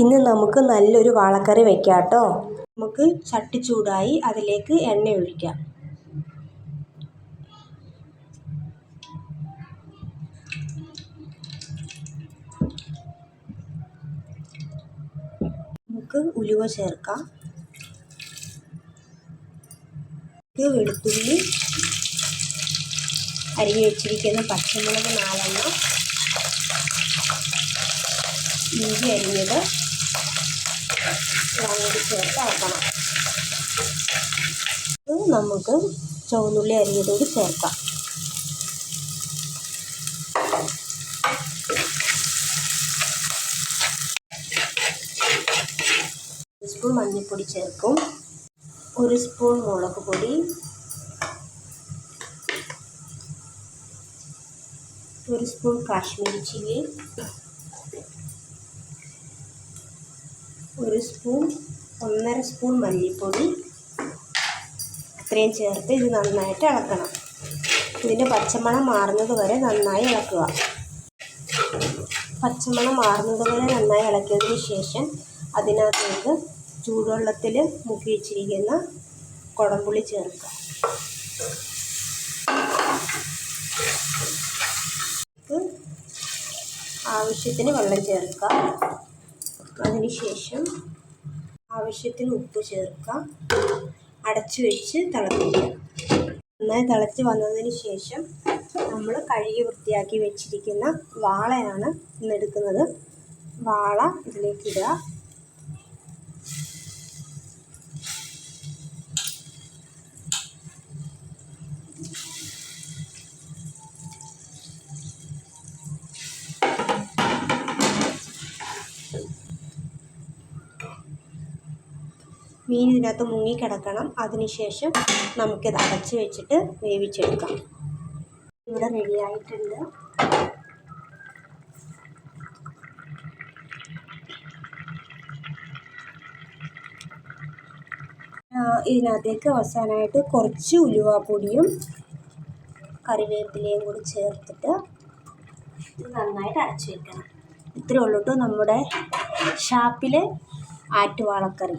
ഇന്ന് നമുക്ക് നല്ലൊരു വാളക്കറി വെക്കാം കേട്ടോ. നമുക്ക് ചട്ടി ചൂടായി അതിലേക്ക് എണ്ണ ഒഴിക്കാം. നമുക്ക് ഉലുവ ചേർക്കാം. വെളുത്തുള്ളി അരിഞ്ഞു വെച്ചിരിക്കുന്ന പച്ചമുളക് നാലെണ്ണം ഇഞ്ചി അരിഞ്ഞത് കൂടി ചേർത്ത് ഇത് നമുക്ക് ചുവന്നുള്ളി അരിയതോട് ചേർക്കാം. സ്പൂൺ മഞ്ഞൾപ്പൊടി ചേർക്കും. ഒരു സ്പൂൺ മുളക് പൊടി. ഒരു സ്പൂൺ കാശ്മീരി ചില്ലി. ഒരു സ്പൂൺ ഒന്നര സ്പൂൺ മല്ലിപ്പൊടി. അത്രയും ചേർത്ത് ഇത് നന്നായിട്ട് ഇളക്കണം. ഇതിന്റെ പച്ചമണം മാറുന്നത് വരെ നന്നായി ഇളക്കുക. പച്ചമണം മാറുന്നത് വരെ നന്നായി ഇളക്കിയതിന് ശേഷം അതിനകത്തേക്ക് ചൂടുവെള്ളത്തിൽ മുക്കി വെച്ചിരിക്കുന്ന കുടംപുളി ചേർക്കുക. ആവശ്യത്തിന് വെള്ളം ചേർക്കുക. അതിനുശേഷം ആവശ്യത്തിന് ഉപ്പ് ചേർക്കാം അടച്ചു വെച്ച് തിളപ്പിക്കുക. നന്നായി തിളച്ച് വന്നതിന് ശേഷം നമ്മൾ കഴുകി വൃത്തിയാക്കി വെച്ചിരിക്കുന്ന വാളയാണ് ഇന്നെടുക്കുന്നത് വാള ഇതിലേക്ക് ഇടുക. മീൻ ഇതിനകത്ത് മുങ്ങിക്കിടക്കണം അതിനുശേഷം നമുക്കിത് അടച്ച് വെച്ചിട്ട് വേവിച്ചെടുക്കാം. ഇവിടെ റെഡിയായിട്ടുണ്ട്. ഇതിനകത്തേക്ക് അവസാനമായിട്ട് കുറച്ച് ഉലുവാപ്പൊടിയും കറിവേപ്പിലയും കൂടി ചേർത്തിട്ട് ഇത് നന്നായിട്ട് അടച്ച് വെക്കണം. ഇത്രയേ ഉള്ളൂ കേട്ടോ നമ്മുടെ ഷാപ്പിലെ ആറ്റുവാളക്കറി.